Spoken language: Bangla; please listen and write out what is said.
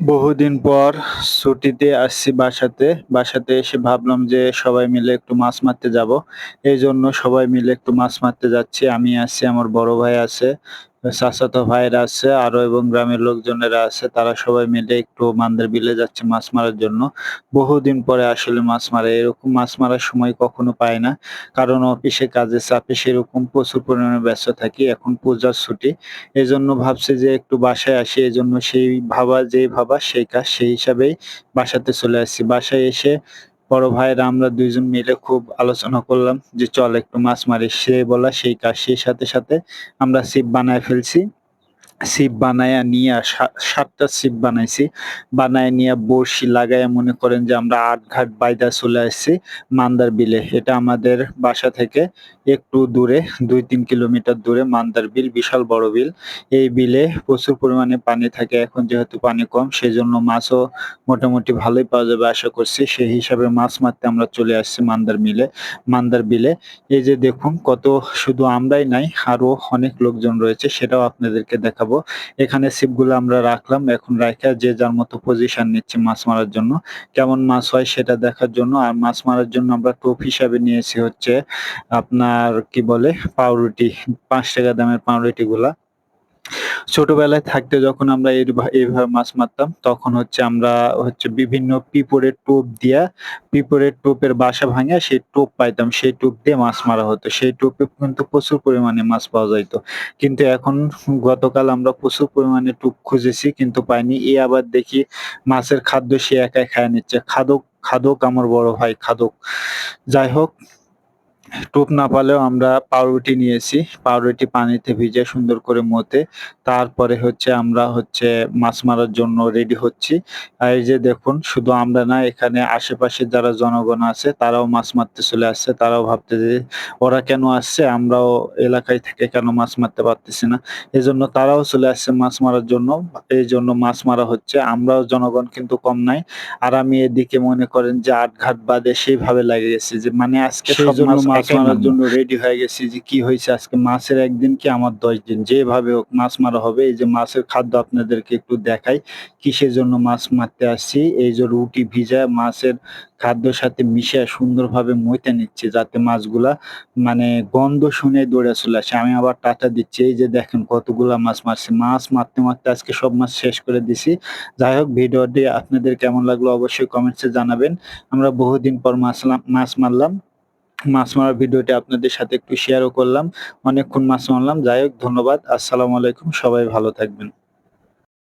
বহুদিন পর ছুটিতে আসছি বাসাতে। বাসাতে এসে ভাবলাম যে সবাই মিলে একটু মাছ মারতে যাব এই জন্য সবাই মিলে একটু মাছ মারতে যাচ্ছি। আমি আছি, আমার বড় ভাই আছে, চাচাতো ভাইয়েরা আছে, আরও এবং গ্রামের লোকজনেরা আছে। তারা সবাই মিলে একটু মান্দার বিলে যাচ্ছে মাছ মারার জন্য। বহুদিন পরে আসলে মাছ মারা। এরকম মাছ মারার সময় কখনো পায় না। কারণ অফিসে কাজের চাপে সেরকম প্রচুর পরিমাণে ব্যস্ত থাকি। এখন পূজার ছুটি। এজন্য ভাবছি যে একটু বাসায় আসি। এজন্য সেই ভাবা যে ভাবা, সেই কাজ সেই হিসাবেই বাসাতে চলে আসছি। বাসায় এসে বড় ভাইয়েরা আমরা দুইজন মিলে খুব আলোচনা করলাম যে, "চল একটু মাছ মারি।" সে বলা সেই কাজ। সেই সাথে, সাথে আমরা ছিপ বানায় ফেলছি। ছিপ বানায়া নিয়া সা ৭ টা ছিপ বানাইছি। বানায় নিয়া বড়শি লাগাইয়া মনে করেন যে আমরা আট-ঘাট বাইধা চলে আসছি মান্দার বিলে। এটা আমাদের বাসা থেকে একটু দূরে ২-৩ কিলোমিটার দূরে মান্দার বিল, বিশাল বড় বিল। এই বিলে প্রচুর পরিমাণে পানি থাকে। এখন যেহেতু পানি কম সেজন্য মাছও মোটামুটি ভালোই পাওয়া যাবে আশা করছি। সেই হিসাবে মাছ মারতে আমরা চলে আসছি মান্দার মিলে মান্দার বিলে। এই যে দেখুন কত শুধু আমরাই নাই আরও অনেক লোকজন রয়েছে সেটাও আপনাদেরকে দেখাবো। এখানে ছিপগুলো আমরা রাখলাম। এখন রাখা যে যার মতো পজিশন নিচ্ছে মাছ মারার জন্য। কেমন মাছ হয় সেটা দেখার জন্য। আর মাছ মারার জন্য আমরা টোপ হিসাবে নিয়েছি হচ্ছে আপনার কি বলে পাউরুটি। পাঁচ টাকা দামের পাউরুটিগুলা। ছোটবেলায় থাকতে যখন আমরা এরভা এভাবে মাছ মারতাম তখন হচ্ছে আমরা হচ্ছে বিভিন্ন পিঁপড়ের টোপ দিয়া পিঁপড়ের টোপের বাসা ভাঙা সেই টোপ পাইতাম। সেই টোপ দিয়ে মাছ মারা হতো। সেই টোপে কিন্তু প্রচুর পরিমাণে মাছ পাওয়া যাইত। কিন্তু এখন গতকাল আমরা প্রচুর পরিমাণে টোপ খুঁজেছি কিন্তু পাইনি। এ আবার দেখি মাছের খাদ্য সে একাই খায় নিচ্ছে। খাদক, খাদক আমার বড় ভাই খাদক। যাই হোক টোপ না পালেও আমরা পাউরুটি নিয়েছি। পাউরুটি পানিতে ভিজে সুন্দর করে মথে তারপরে হচ্ছে আমরা হচ্ছে মাছ মারার জন্য রেডি হচ্ছি। আর এই যে দেখুন শুধু আমরা না এখানে আশেপাশে যারা জনগণ আছে তারাও মাছ মারতে চলে আসছে। তারাও ভাবতেছে ওরা কেন আসছে? আমরাও এলাকায় থেকে কেন মাছ মারতে পারতেছি না? এজন্য তারাও চলে আসছে মাছ মারার জন্য। এই জন্য মাছ মারা হচ্ছে। আমরাও জনগণ কিন্তু কম নাই। আর আমি এদিকে মনে করেন যে আট-ঘাট বাদে সেইভাবে লাগে গেছি যে মানে আজকে সব মাছ মাছ মারার জন্য রেডি হয়ে গেছি যে কি হয়েছে আজকে মাছের একদিন কি আমার ১০ দিন। যেভাবে হোক মাছ মারা হবে। এই যে মাছের খাদ্য আপনাদেরকে একটু দেখাই। কিসের জন্য মাছ মারতে আসছি। এই যে রুটি ভিজা মাছের খাদ্যর সাথে মিশায়া সুন্দরভাবে মইতে নিচ্ছে যাতে মাছগুলা মানে গন্ধ শুনে দৌড়ে চলে আসে। আমি আবার টাটা দিচ্ছি। এই যে দেখেন কতগুলা মাছ মারছি। মাছ মারতে, মারতে আজকে সব মাছ শেষ করে দিছি। যাই হোক ভিডিওটি আপনাদের কেমন লাগল অবশ্যই কমেন্টসে জানাবেন। আমরা বহুদিন পর মাছলাম মাছ মারলাম। মাছ মারার ভিডিওটি আপনাদের সাথে একটু শেয়ারও করলাম। অনেকক্ষণ মাছ মারলাম। যাই হোক, ধন্যবাদ। আসসালামু আলাইকুম। সবাই ভালো থাকবেন।